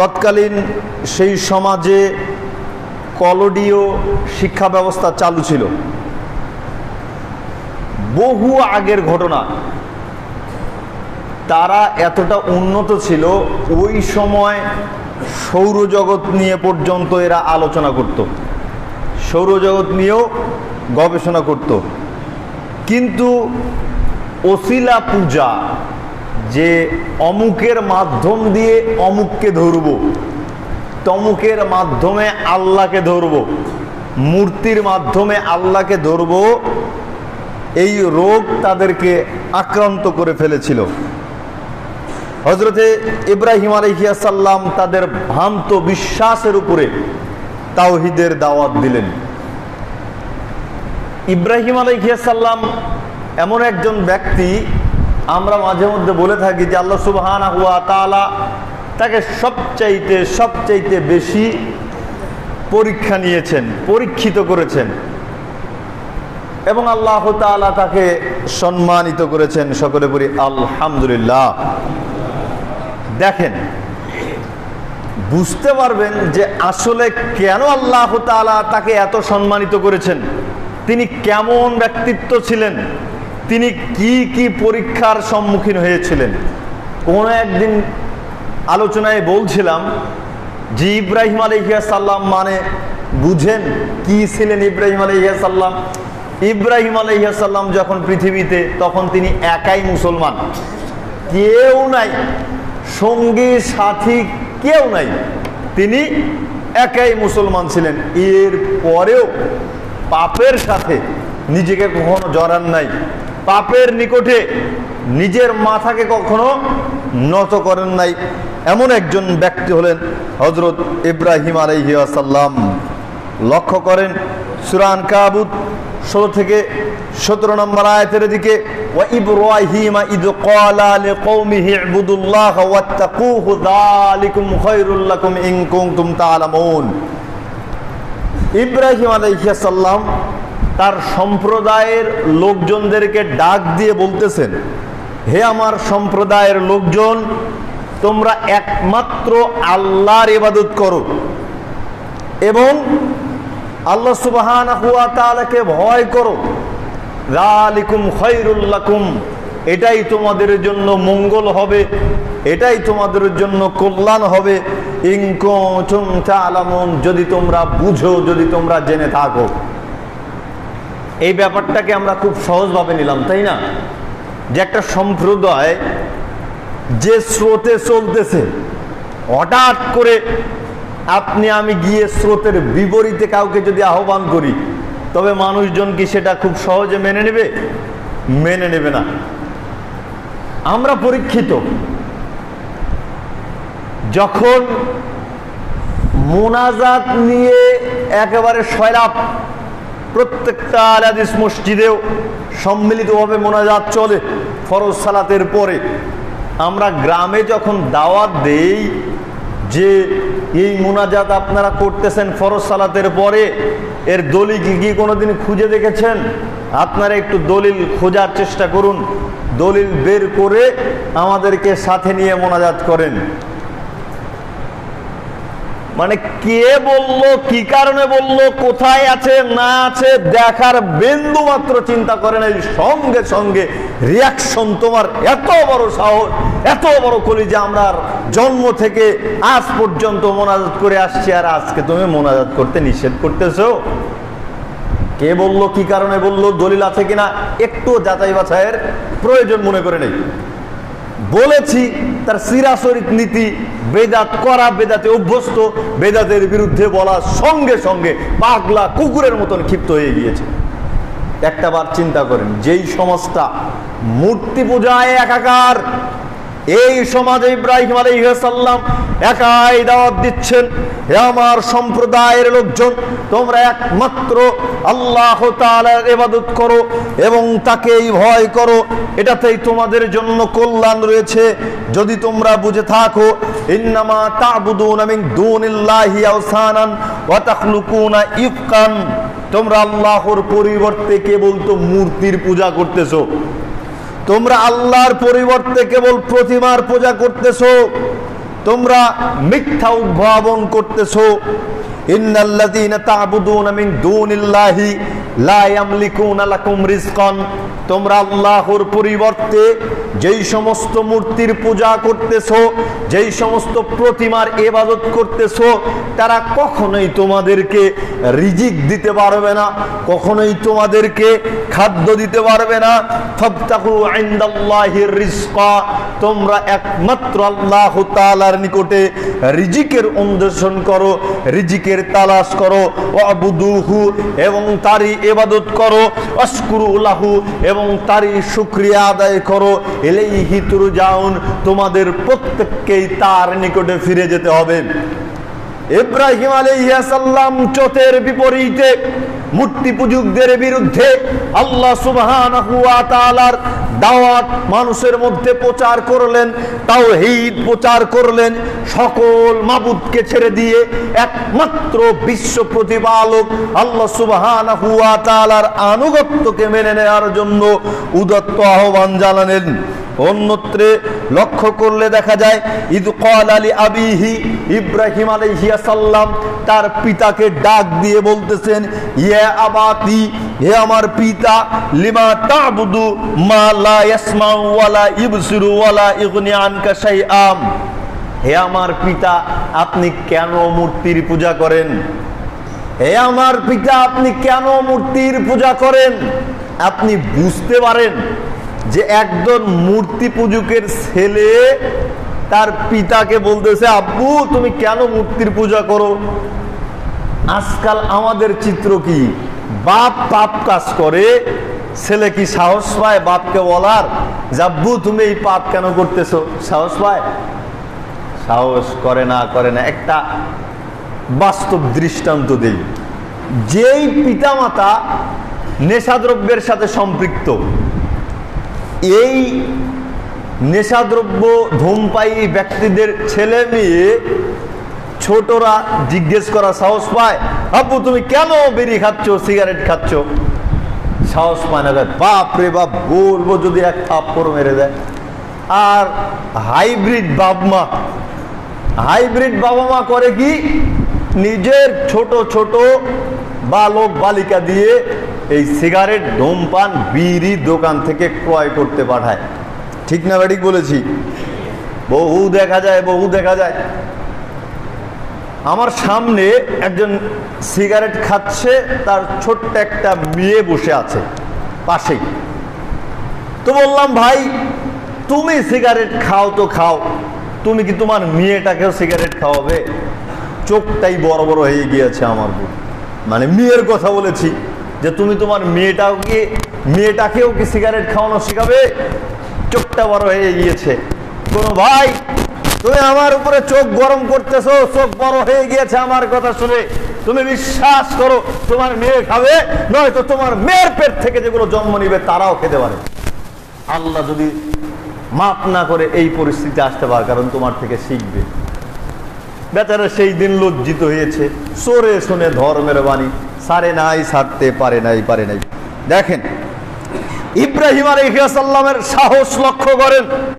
তৎকালীন সেই সমাজে কলডীয় শিক্ষা ব্যবস্থা চালু ছিল। বহু আগের ঘটনা। তারা এতটা উন্নত ছিল, ওই সময় সৌরজগৎ নিয়ে পর্যন্ত এরা আলোচনা করত। সৌরজগৎ নিয়েও গবেষণা করত। কিন্তু অশিলা পূজা যে অমুকের মাধ্যম দিয়ে অমুককে ধরব, তমুকের মাধ্যমে আল্লাহকে ধরব, মূর্তির মাধ্যমে আল্লাহকে ধরব, এই রোগ তাদেরকে আক্রান্ত করে ফেলেছিল। হজরতে ইব্রাহিম আলহিয়াসাল্লাম তাদের ভ্রান্ত বিশ্বাসের উপরে তাওহিদের দাওয়াত দিলেন। ইব্রাহিম আলহিয়াসাল্লাম এমন একজন ব্যক্তি আমরা মাঝে মধ্যে বলে থাকি যে আল্লাহ তালা তাকে সবচাইতে সবচাইতে বেশি পরীক্ষা নিয়েছেন, পরীক্ষিত করেছেন। এবং আল্লাহ তালা তাকে সম্মানিত করেছেন সকলে বলি আলহামদুলিল্লাহ। দেখেন, বুঝতে পারবেন যে আসলে কেন আল্লাহ তালা তাকে এত সম্মানিত করেছেন? তিনি কেমন ব্যক্তিত্ব ছিলেন? তিনি কি কি পরীক্ষার সম্মুখীন হয়েছিলেন? কোনো একদিন আলোচনায় বলছিলাম, যে ইব্রাহিম আলহিয়া সাল্লাম মানে বুঝেন কি ছিলেন ইব্রাহিম আলহিয়া সাল্লাম ইব্রাহিম আলহিয়া সাল্লাম যখন পৃথিবীতে, তখন তিনি একাই মুসলমান। কেউ নাই, সঙ্গী, সাথী কেউ নাই। তিনি একাই মুসলমান ছিলেন। এর পরেও পাপের সাথে নিজেকে কখনো জড়ান নাই। পাপের নিকটে নিজের মাথাকে কখনো নত করেন নাই এমন একজন ব্যক্তি হলেন হজরত ইব্রাহিম আলহিয়াসাল্লাম লক্ষ্য করেন সুরান কাবুদ ষোলো থেকে সতেরো নম্বর আয়াতের দিকে وإبراهيم إذ قال لقومه اعبدوا الله واتقوه ذلكم خير لكم إن كنتم تعلمون ইব্রাহিম আলাইসাল্লাম তার সম্প্রদায়ের লোকজনদেরকে ডাক দিয়ে বলতেছেন, হে আমার সম্প্রদায়ের লোকজন, তোমরা একমাত্র আল্লাহর ইবাদত করো। এবং আল্লাহ সুবাহান হুয়া ভয় করো রালিকুম খৈরুল্লাকুম এটাই তোমাদের জন্য মঙ্গল হবে, এটাই তোমাদের জন্য কল্যাণ হবে। তালামুন যদি তোমরা বুঝো, যদি তোমরা জেনে থাকো। এই ব্যাপারটাকে আমরা খুব সহজভাবে নিলাম, তাই না? যে একটা সম্প্রদায় যে স্রোতে চলতেছে, হঠাৎ করে আপনি আমি গিয়ে স্রোতের বিপরীতে কাউকে যদি আহ্বান করি, তবে মানুষজন কি সেটা খুব সহজে মেনে নেবে? মেনে নেবে না। আমরা পরীক্ষিত। যখন মোনাজাত নিয়ে একেবারে সয়রাপ প্রত্যেকটা আলাদিস মসজিদেও সম্মিলিতভাবে মোনাজাত চলে ফরজ সালাতের পরে। আমরা গ্রামে যখন দাওয়াত দেই যে এই মোনাজাত আপনারা করতেছেন ফরজ সালাতের পরে, এর দলিল কি কি কোনোদিন খুঁজে দেখেছেন? আপনারা একটু দলিল খোঁজার চেষ্টা করুন। দলিল বের করে আমাদেরকে সাথে নিয়ে মোনাজাত করেন। মানে কে বলল, কি কারণে বলল, কোথায় আছে, না আছে, দেখার বিন্দু মাত্র চিন্তা করেন এই সঙ্গে সঙ্গে রিয়াকশন তোমার এত বড় সাহস, এত বড় কলি যে আমরা জন্ম থেকে আজ পর্যন্ত মোনাজাত করে আসছি, আর আজকে তুমি মোনাজাত করতে নিষেধ করতেছো। কে বলল, কি কারণে বলল, দলিল আছে কিনা একটু যাচাই বাছাইয়ের প্রয়োজন মনে করে নেই। বলেছি, তার সিরাসরিত নীতি বেদাত করা, বেদাতে অভ্যস্ত, বেদাতের বিরুদ্ধে বলা সঙ্গে সঙ্গে পাগলা কুকুরের মতন ক্ষিপ্ত হয়ে গিয়েছে। একটা বার চিন্তা করেন, যেই সমাজটা মূর্তি পূজায় একাকার, এই সমাজে ইব্রাহিম আলাইসাল্লাম একাই দাওয়াত দিচ্ছেন। হে আমার সম্প্রদায়ের লোকজন, তোমরা একমাত্র আল্লাহ তাআলার ইবাদত করো এবং তাকেই ভয় করো। এটাতেই তোমাদের জন্য কল্যাণ রয়েছে। যদি তোমরা বুঝে থাকো, ইন্নামা তা'বুদুনা মিন দুনিল্লাহি আওসানান ওয়া তাখলুকুনা ইফকান। তোমরা আল্লাহর পরিবর্তে কেবল তো মূর্তির পূজা করতেছো। তোমরা আল্লাহর পরিবর্তে কেবল প্রতিমার পূজা করতেছো। তোমরা মিথ্যা উদ্ভাবন করতেছো। তোমরা আল্লাহর পরিবর্তে যেই সমস্ত মূর্তির পূজা করতেছো, যেই সমস্ত প্রতিমার ইবাদত করতেছো, তারা কখনোই তোমাদেরকে রিজিক দিতে পারবে না, কখনোই তোমাদেরকে খাদ্য দিতে পারবে না। তোমরা একমাত্র আল্লাহ তাআলার নিকটে রিজিকের অন্বেষণ করো, রিজিকের তালাশ করো, ওয়াবুদুহু, এবং তারই ইবাদত করো অশকুরু লাহু, এবং তারই শুকরিয়া আদায় করো, ইলাইহি তুরজাউন, তোমাদের প্রত্যেককেই তার নিকটে ফিরে যেতে হবে। ইব্রাহিম আলাইহিসসালাম চোতের বিপরীতে মূর্তি পূজকদের বিরুদ্ধে আল্লাহ সুবহানাহু ওয়া তাআলার দাওয়াত মানুষের মধ্যে প্রচার করলেন তাও হিদ প্রচার করলেন, সকল মাবুদকে ছেড়ে দিয়ে একমাত্র বিশ্ব প্রতিপালক আল্লাহ সুবাহান হুয়া তালার আনুগত্যকে মেনে নেওয়ার জন্য উদত্ত আহ্বান জানালেন। অন্যত্রে লক্ষ্য করলে দেখা যায় ঈদ কল আলী আবিহি ইব্রাহিম আলাইহিয়া সাল্লাম তার পিতাকে ডাক দিয়ে বলতেছেন, ইয়া আবাতি, হে আমার পিতা, লিমা তাবুদু মা লা ইয়াসমাউ ওয়ালা ইবসিরু ওয়ালা ইগনি আনকা শাইআম হে আমার পিতা, আপনি কেন মূর্তির পূজা করেন? হে আমার পিতা, আপনি কেন মূর্তির পূজা করেন? আপনি বুঝতে পারেন? যে একজন মূর্তি পূজকের ছেলে তার পিতাকে বলতেছে, আব্বু, তুমি কেন মূর্তির পূজা করো? আজকাল আমাদের চিত্র কি? বাপ পাপ কাজ করে, ছেলে কি সাহস পায় বাপকে বলার? যে আব্বু, তুমি এই পাপ কেন করতেছো? সাহস পায়? সাহস করে না করে না। একটা বাস্তব দৃষ্টান্ত দেই। যেই পিতামাতা নেশাদ্রব্যের সাথে সম্পৃক্ত এই নেশাদ্রব্য ধূমপায়ী ব্যক্তিদের ছেলে মেয়ে ছোটরা জিজ্ঞেস করা সাহস পায়। আব্বু, তুমি কেন বিড়ি খাচ্ছ, সিগারেট খাচ্ছ? সাহস পায় না বাপ রে বাপ, বলব যদি এক থাপ্পড় মেরে দেয়। আর হাইব্রিড বাপমা, হাইব্রিড বাবা মা করে কি? নিজের ছোট ছোট বালক বালিকা দিয়ে এই সিগারেট, ধূমপান বিড়ি দোকান থেকে ক্রয় করতে পাঠায়। ঠিক না ব্যাটিক বলেছি? বহু দেখা যায়, বহু দেখা যায়। আমার সামনে একজন সিগারেট খাচ্ছে, তার ছোট্ট একটা মেয়ে বসে আছে, পাশেই। তো বললাম, ভাই, তুমি সিগারেট খাও তো খাও, তুমি কি তোমার মেয়েটাকেও সিগারেট খাওয়াবে? চোখটাই বড় বড় হয়ে গিয়েছে আমার মানে মেয়ের কথা বলেছি। যে তুমি তোমার মেয়েটাকে, মেয়েটাকেও কি সিগারেট খাওয়ানো শেখাবে? চোখটা বড় হয়ে গিয়েছে। কোনো ভাই, তুমি আমার উপরে চোখ গরম করতেছো, চোখ বড় হয়ে গিয়েছে আমার কথা শুনে। তুমি বিশ্বাস করো, তোমার মেয়ে খাবে, নয়তো তোমার মেয়ের পেট থেকে যেগুলো জন্ম নিবে তারাও খেতে পারে। আল্লাহ যদি মাপ না করে এই পরিস্থিতি আসতে পারে, কারণ তোমার থেকে শিখবে। বেচারা সেই দিন লজ্জিত হয়েছে। সরে শুনে ধর্মের বাণী। সারে নাই সারতে পারে নাই পারে নাই। দেখেন ইব্রাহিম আলহিয়া সাল্লামের সাহস লক্ষ্য করেন।